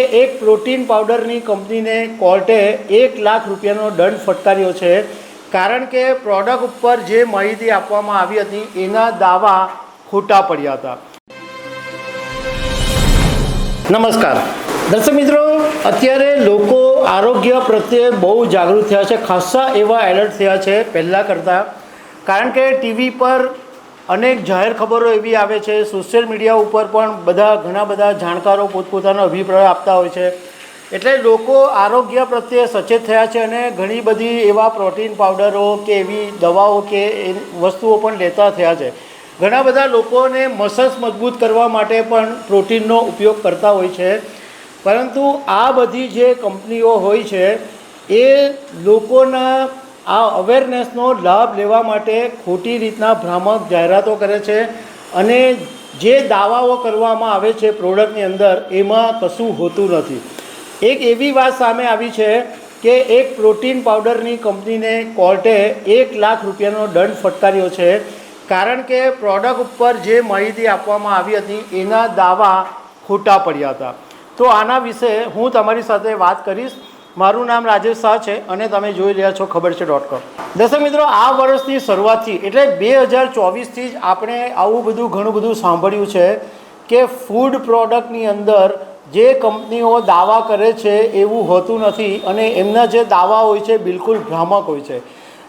એક પ્રોટીન પાવડરની કંપનીને કોર્ટે એક લાખ રૂપિયાનો દંડ ફટકાર્યો છે. કારણ કે પ્રોડક્ટ ઉપર જે માહિતી આપવામાં આવી હતી, એના દાવા ખોટા પડ્યા હતા. નમસ્કાર. દર્શક મિત્રો, અત્યારે લોકો આરોગ્ય પ્રત્યે બહુ જાગૃત થયા છે. ખાસ્સા એવા એલર્ટ થયા છે પહેલાં કરતાં. કારણ કે ટીવી પર અનેક જાહેર ખબરો એવી આવે છે. સોશિયલ મીડિયા ઉપર પણ બધા ઘણા બધા જાણકારો પોતપોતાનો અભિપ્રાય આપતા હોય છે. એટલે લોકો આરોગ્ય પ્રત્યે સચેત થયા છે અને ઘણી બધી એવા પ્રોટીન પાવડરો કે એવી દવાઓ કે એ વસ્તુઓ પણ લેતા થયા છે. ઘણા બધા લોકોને મસલ્સ મજબૂત કરવા માટે પણ પ્રોટીનનો ઉપયોગ કરતા હોય છે. પરંતુ આ બધી જે કંપનીઓ હોય છે, એ લોકોના આ અવેરનેસનો લાભ લેવા માટે ખોટી રીતના ભ્રામક જાહેરાતો કરે છે અને જે દાવાઓ કરવામાં આવે છે પ્રોડક્ટની અંદર, એમાં કશું હોતું નથી. એક એવી વાત સામે આવી છે કે એક પ્રોટીન પાવડરની કંપનીને કોર્ટે એક લાખ રૂપિયાનો દંડ ફટકાર્યો છે. કારણ કે પ્રોડક્ટ ઉપર જે માહિતી આપવામાં આવી હતી, એના દાવા ખોટા પડ્યા હતા. તો આના વિશે હું તમારી સાથે વાત કરીશ. મારું નામ રાજેશ શાહ છે અને તમે જોઈ રહ્યા છો ખબર છે ડોટ કોમ દર્શક મિત્રો, આ વર્ષની શરૂઆતથી એટલે બે હજાર ચોવીસથી જ આપણે આવું બધું ઘણું બધું સાંભળ્યું છે કે ફૂડ પ્રોડક્ટની અંદર જે કંપનીઓ દાવા કરે છે એવું હોતું નથી અને એમના જે દાવા હોય છે બિલકુલ ભ્રામક હોય છે.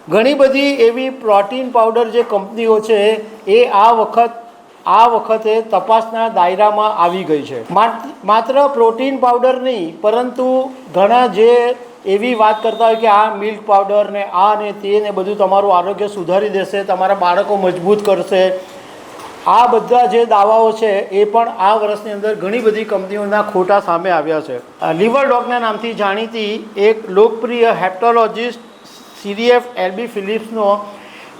ઘણી બધી એવી પ્રોટીન પાવડર જે કંપનીઓ છે એ આ વખત આ વખતે તપાસના દાયરામાં આવી ગઈ છે. માત- માત્ર પ્રોટીન પાવડર નહીં, પરંતુ ઘણા જે એવી વાત કરતા હોય કે આ મિલ્ક પાવડર ને આ ને તે ને બધું તમારું આરોગ્ય સુધારી દેશે, તમારા બાળકો મજબૂત કરશે. આ બધા જે દાવાઓ છે, એ પણ આ વર્ષની અંદર ઘણી બધી કંપનીઓના ખોટા સામે આવ્યા છે. લિવર ડોગના નામથી જાણીતી એક લોકપ્રિય હેપ્ટોલોજિસ્ટ સીરીએફ એલબી ફિલિપ્સનો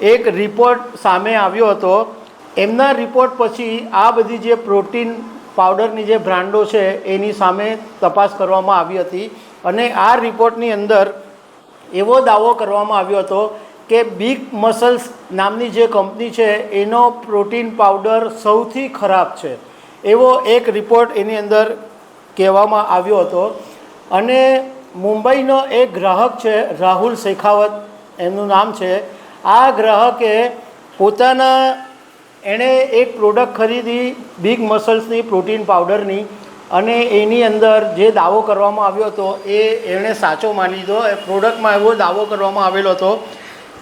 એક રિપોર્ટ સામે આવ્યો હતો. એમના રિપોર્ટ પછી આ બધી જે પ્રોટીન પાવડરની જે બ્રાન્ડો છે, એની સામે તપાસ કરવામાં આવી હતી. અને આ રિપોર્ટની અંદર એવો દાવો કરવામાં આવ્યો હતો કે બિગ મસલ્સ નામની જે કંપની છે, એનો પ્રોટીન પાવડર સૌથી ખરાબ છે. એવો એક રિપોર્ટ એની અંદર કહેવામાં આવ્યો હતો. અને મુંબઈનો એક ગ્રાહક છે, રાહુલ શેખાવત, એમનું નામ છે. આ ગ્રાહકે પોતાના એણે એક પ્રોડક્ટ ખરીદી બિગ મસલ્સની પ્રોટીન પાવડરની અને એની અંદર જે દાવો કરવામાં આવ્યો હતો એ એણે સાચો માની લીધો. એ પ્રોડક્ટમાં એવો દાવો કરવામાં આવેલો હતો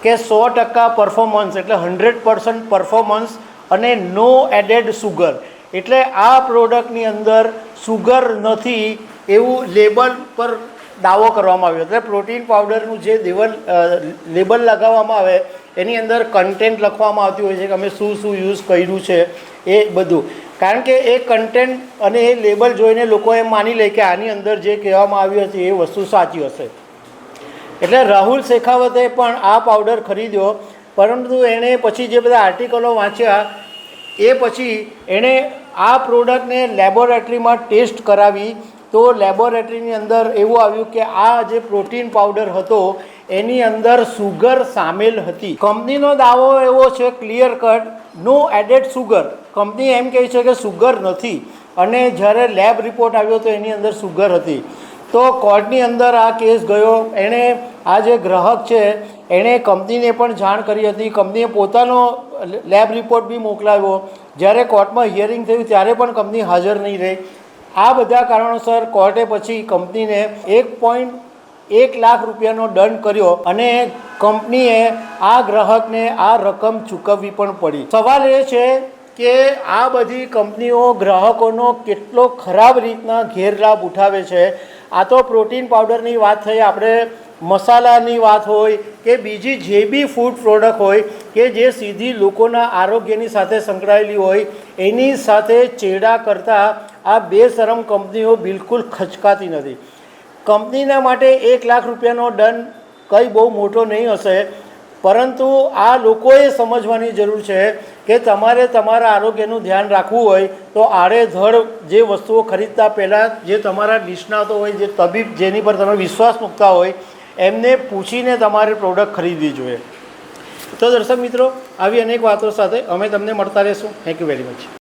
કે સો ટકા પરફોર્મન્સ એટલે હંડ્રેડ પર્સન્ટ પરફોર્મન્સ અને નો એડેડ સુગર એટલે આ પ્રોડક્ટની અંદર સુગર નથી એવું લેબલ પર દાવો કરવામાં આવ્યો. એટલે પ્રોટીન પાવડરનું જે લેવલ લેબલ લગાવવામાં આવે એની અંદર કન્ટેન્ટ લખવામાં આવતી હોય છે કે અમે શું શું યુઝ કર્યું છે, એ બધું. કારણ કે એ કન્ટેન્ટ અને એ લેબલ જોઈને લોકો એમ માની લે કે આની અંદર જે કહેવામાં આવ્યું હશે, એ વસ્તુ સાચી હશે. એટલે રાહુલ શેખાવતે પણ આ પાવડર ખરીદ્યો, પરંતુ એણે પછી જે બધા આર્ટિકલો વાંચ્યા, એ પછી એણે આ પ્રોડક્ટને લેબોરેટરીમાં ટેસ્ટ કરાવી, તો લેબોરેટરીની અંદર એવું આવ્યું કે આ જે પ્રોટીન પાવડર હતો એની અંદર સુગર સામેલ હતી. કંપનીનો દાવો એવો છે clear cut no added sugar company એમ કહે છે કે સુગર નથી. અને જ્યારે લેબ રિપોર્ટ આવ્યો તો એની અંદર સુગર હતી. તો કોર્ટની અંદર આ કેસ ગયો. એણે, આ જે ગ્રાહક છે, એણે કંપનીને પણ જાણ કરી હતી. કંપનીએ પોતાનો લેબ રિપોર્ટ બી મોકલાવ્યો. જ્યારે કોર્ટમાં હિયરિંગ થયું, ત્યારે પણ કંપની હાજર નહીં રહી. આ બધા કારણોસર કોર્ટે પછી કંપનીને એક પોઈન્ટ એક લાખ રૂપિયાનો દંડ કર્યો અને કંપનીએ આ ગ્રાહકને આ રકમ ચૂકવવી પણ પડી. સવાલ એ છે કે આ બધી કંપનીઓ ગ્રાહકોનો કેટલો ખરાબ રીતના ગેરલાભ ઉઠાવે છે? આ તો પ્રોટીન પાવડરની વાત થઈ, આપણે મસાલાની વાત હોય કે બીજી જે બી ફૂડ પ્રોડક્ટ હોય કે જે સીધી લોકોના આરોગ્યની સાથે સંકળાયેલી હોય, એની સાથે ચેડા કરતાં આ બેશરમ કંપનીઓ બિલકુલ ખચકાતી નથી. કંપનીના માટે એક લાખ રૂપિયાનો દંડ કંઈ બહુ મોટો નહીં હશે. પરંતુ આ લોકોએ સમજવાની જરૂર છે કે તમારે તમારા આરોગ્યનું ધ્યાન રાખવું હોય તો આડેધડ જે વસ્તુઓ ખરીદતા પહેલાં જે તમારા નિષ્ણાતો હોય, જે તબીબ જેની પર તમે વિશ્વાસ મૂકતા હોય, એમને પૂછીને તમારે પ્રોડક્ટ ખરીદવી જોઈએ. તો દર્શક મિત્રો, આવી અનેક વાતો સાથે અમે તમને મળતા રહેશું. Thank you very much